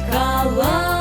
Калай.